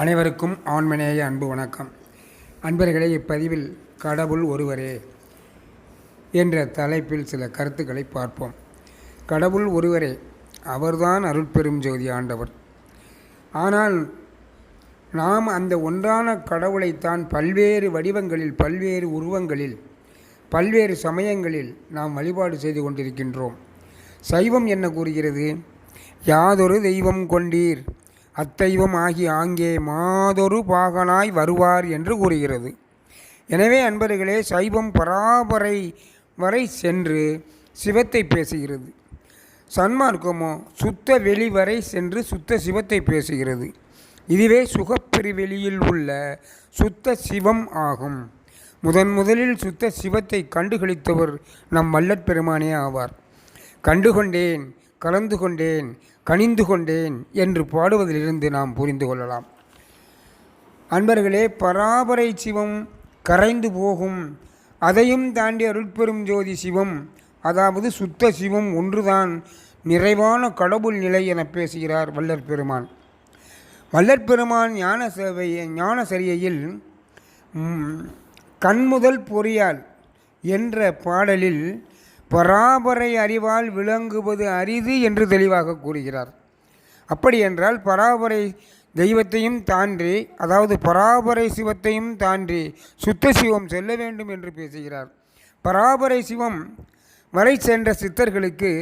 அனைவருக்கும் ஆண்மநேய அன்பு வணக்கம். அன்பர்களே இப்பதிவில் கடவுள் ஒருவரே என்ற தலைப்பில் சில கருத்துக்களை பார்ப்போம். கடவுள் ஒருவரே அவர்தான் அருட்பெரும் ஜோதி ஆண்டவர். ஆனால் நாம் அந்த ஒன்றான கடவுளைத்தான் பல்வேறு வடிவங்களில் பல்வேறு உருவங்களில் பல்வேறு சமயங்களில் நாம் வழிபாடு செய்து கொண்டிருக்கின்றோம். சைவம் என்ன கூறுகிறது? யாதொரு தெய்வம் கொண்டீர் அத்தெய்வம் ஆகி ஆங்கே மாதொரு பாகனாய் வருவார் என்று கூறுகிறது. எனவே அன்பர்களே சைவம் பராபரை வரை சென்று சிவத்தை பேசுகிறது. சன்மார்க்கமோ சுத்த வெளி வரை சென்று சுத்த சிவத்தை பேசுகிறது. இதுவே சுகப்பெருவெளியில் உள்ள சுத்த சிவம் ஆகும். முதன் முதலில் சுத்த சிவத்தை கண்டுகளித்தவர் நம் வல்லற்பெருமானே ஆவார். கண்டுகொண்டேன் கலந்து கொண்டேன் கனிந்து கொண்டேன் என்று பாடுவதிலிருந்து நாம் புரிந்து கொள்ளலாம். அன்பர்களே பராபரை சிவம் கரைந்து போகும். அதையும் தாண்டி அருட்பெரும் ஜோதி சிவம் அதாவது சுத்த சிவம் ஒன்றுதான் நிறைவான கடவுள் நிலை என பேசுகிறார் வல்லற் பெருமான். வல்லற் பெருமான் ஞான சேவை ஞான சரியையில் கண்முதல் பொறியால் என்ற பாடலில் பராபரை அறிவால் விளங்குவது அரிது என்று தெளிவாக கூறுகிறார். அப்படி என்றால் பராபரை தெய்வத்தையும் தாண்டி அதாவது பராபரை சிவத்தையும் தாண்டி சுத்த சிவம் செல்ல வேண்டும் என்று பேசுகிறார். பராபரை சிவம் வரை சென்ற சித்தர்களுக்கு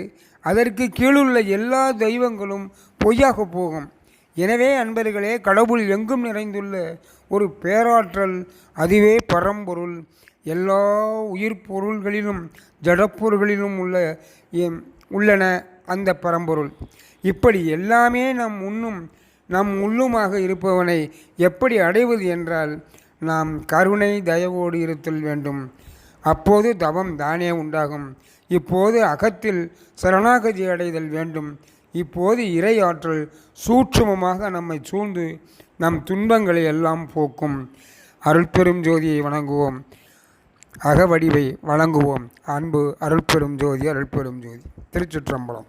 அதற்கு கீழுள்ள எல்லா தெய்வங்களும் பொய்யாக போகும். எனவே அன்பர்களே கடவுள் எங்கும் நிறைந்துள்ள ஒரு பேராற்றல் அதுவே பரம்பொருள். எல்லா உயிர் பொருள்களிலும் ஜடப்பொருள்களிலும் உள்ள உள்ளன அந்த பரம்பொருள். இப்படி எல்லாமே நம் உண்ணும் நம் உள்ளுமாக இருப்பவனை எப்படி அடைவது என்றால் நாம் கருணை தயவோடு இருத்தல் வேண்டும். அப்போது தவம் தானே உண்டாகும். இப்போது அகத்தில் சரணாகதி அடைதல் வேண்டும். இப்போது இறை ஆற்றல் சூட்சுமமாக நம்மை சூழ்ந்து நம் துன்பங்களை எல்லாம் போக்கும். அருள்பெரும் ஜோதியை வணங்குவோம். அகவடிவை வழங்குவோம். அன்பு அருள்பெரும் ஜோதி அருள்பெரும் ஜோதி. திருச்சுற்றம்பலம்.